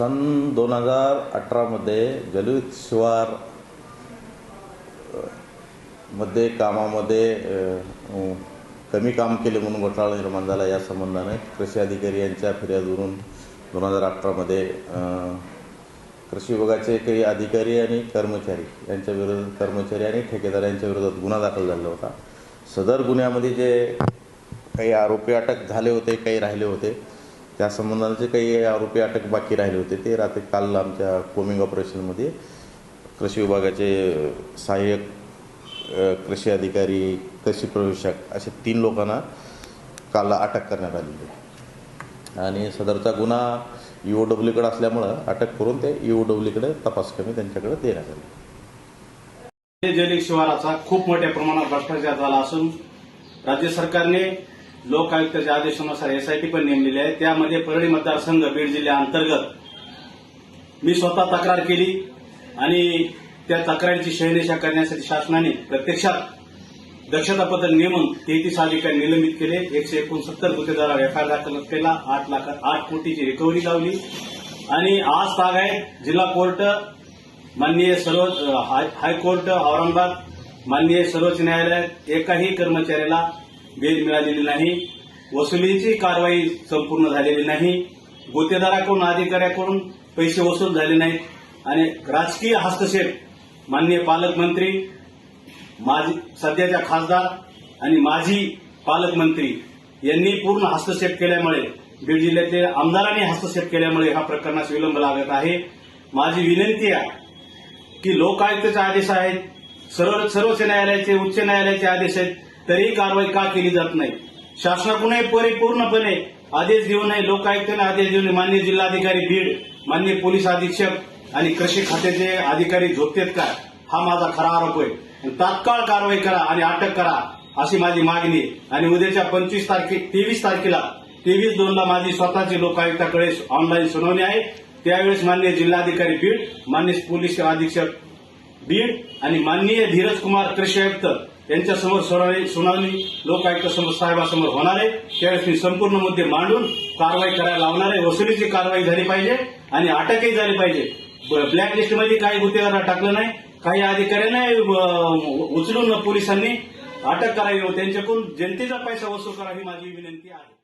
सन दोन हजार अठरामध्ये गलित शिवारमध्ये कामामध्ये कमी काम केले म्हणून घोटाळा निर्माण झाला या संबंधाने. कृषी अधिकारी यांच्या फिर्यादवरून दोन हजार अठरामध्ये कृषी विभागाचे काही अधिकारी आणि कर्मचारी यांच्या विरोधात कर्मचारी आणि ठेकेदार यांच्या विरोधात गुन्हा दाखल झाला होता. सदर गुन्ह्यामध्ये जे काही आरोपी अटक झाले होते काही राहिले होते त्या संबंधाचे काही आरोपी अटक बाकी राहिले होते ते रात्री काल आमच्या कोमिंग ऑपरेशनमध्ये कृषी विभागाचे सहाय्यक कृषी अधिकारी कृषी प्रवेशक असे तीन लोकांना काल अटक करण्यात आलेली आहे आणि सदरचा गुन्हा यू डब्ल्यूकडे असल्यामुळं अटक करून ते यू डब्ल्यूकडे तपास कमी त्यांच्याकडे देण्यात आले. जलिक शिवाराचा खूप मोठ्या प्रमाणात भ्रष्टाचार झाला असून राज्य सरकारने लोकायुक्ताच्या आदेशानुसार एसआयटी पण नेमलेली आहे. त्यामध्ये परळी मतदारसंघ बीड जिल्ह्याअंतर्गत मी स्वतः तक्रार केली आणि त्या तक्रारीची शहनिशा करण्यासाठी शासनाने प्रत्यक्षात दक्षता पथक नेमून तेहतीस अधिकारी निलंबित केले. एकशे एकोणसत्तर गुन्हेगारावर एफआयआर दाखल केला. आठ लाख आठ कोटीची रिकव्हरी लावली. आणि आज ताग आहे. जिल्हा कोर्ट माननीय सर्वोच्च हाय- हायकोर्ट औरंगाबाद माननीय सर्वोच्च न्यायालयात एकाही कर्मचाऱ्याला बेल मिळालेली नाही वसुलीची कारवाई संपूर्ण झालेली नाही गुत्तेदाराकडून अधिकाऱ्याकडून पैसे वसूल झाले नाहीत. आणि राजकीय हस्तक्षेप माननीय पालकमंत्री माजी सध्याच्या खासदार आणि माजी पालकमंत्री यांनी पूर्ण हस्तक्षेप केल्यामुळे बीड जिल्ह्यातील आमदारांनी हस्तक्षेप केल्यामुळे हा प्रकरणास विलंब लागत आहे. माझी विनंती आहे की लोकायुक्तचे आदेश आहेत सर्व सर्वोच्च न्यायालयाचे उच्च न्यायालयाचे आदेश आहेत. तरीही कारवाई का केली जात नाही? शासनाकडूनही परिपूर्णपणे आदेश देऊनही लोकायुक्ताने आदेश देऊन मान्य जिल्हाधिकारी बीड मान्य पोलीस अधीक्षक आणि कृषी खात्याचे अधिकारी झोपतेत का? हा माझा खरा आरोप आहे. तात्काळ कारवाई करा आणि अटक करा अशी माझी मागणी आणि उद्याच्या पंचवीस तारखे तेवीस तारखेला तेवीस दोनला माझी स्वतःची लोकायुक्ताकडे ऑनलाईन सुनावणी आहे. त्यावेळेस मान्य जिल्हाधिकारी बीड मान्य पोलीस अधीक्षक बीड आणि माननीय धीरज कुमार कृषी आयुक्त यांच्यासमोर सुनावणी सुनावणी लोकायुक्त समोर साहेबासमोर होणार आहे. त्यावेळेस मी संपूर्ण मुद्दे मांडून कारवाई करायला लावणार आहे. वसुलीची कारवाई झाली पाहिजे आणि अटकही झाली पाहिजे. ब्लॅक लिस्टमध्ये काही गुन्हेगारांना टाकलं नाही काही अधिकाऱ्यांना उचलून पोलिसांनी अटक करावी व त्यांच्याकडून जनतेचा पैसा वसूल करा ही माझी विनंती आहे.